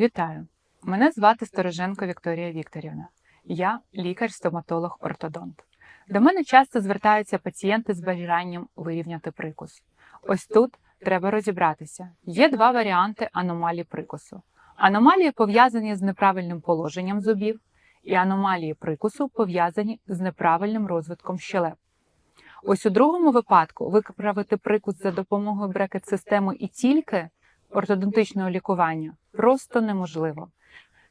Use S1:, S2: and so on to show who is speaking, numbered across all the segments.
S1: Вітаю! Мене звати Стороженко Вікторія Вікторівна. Я лікар-стоматолог-ортодонт. До мене часто звертаються пацієнти з бажанням вирівняти прикус. Ось тут треба розібратися. Є два варіанти аномалій прикусу. Аномалії пов'язані з неправильним положенням зубів, і аномалії прикусу пов'язані з неправильним розвитком щелеп. Ось у другому випадку виправити прикус за допомогою брекет-системи і тільки ортодонтичного лікування просто неможливо.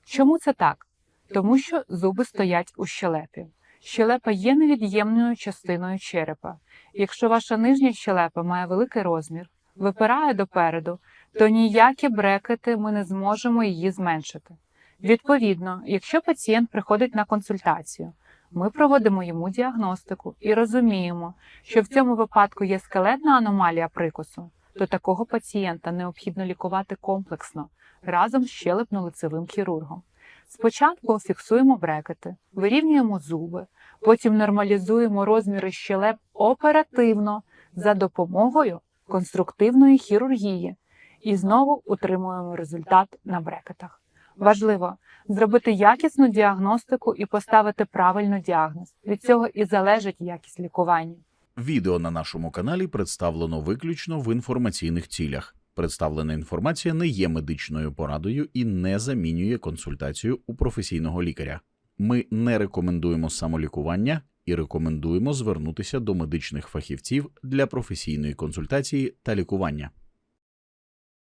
S1: Чому це так? Тому що зуби стоять у щелепі. Щелепа є невід'ємною частиною черепа. Якщо ваша нижня щелепа має великий розмір, випирає допереду, то ніякі брекети ми не зможемо її зменшити. Відповідно, якщо пацієнт приходить на консультацію, ми проводимо йому діагностику і розуміємо, що в цьому випадку є скелетна аномалія прикусу, то такого пацієнта необхідно лікувати комплексно разом з щелепно-лицевим хірургом. Спочатку фіксуємо брекети, вирівнюємо зуби, потім нормалізуємо розміри щелеп оперативно за допомогою конструктивної хірургії і знову утримуємо результат на брекетах. Важливо зробити якісну діагностику і поставити правильно діагноз. Від цього і залежить якість лікування.
S2: Відео на нашому каналі представлено виключно в інформаційних цілях. Представлена інформація не є медичною порадою і не замінює консультацію у професійного лікаря. Ми не рекомендуємо самолікування і рекомендуємо звернутися до медичних фахівців для професійної консультації та лікування.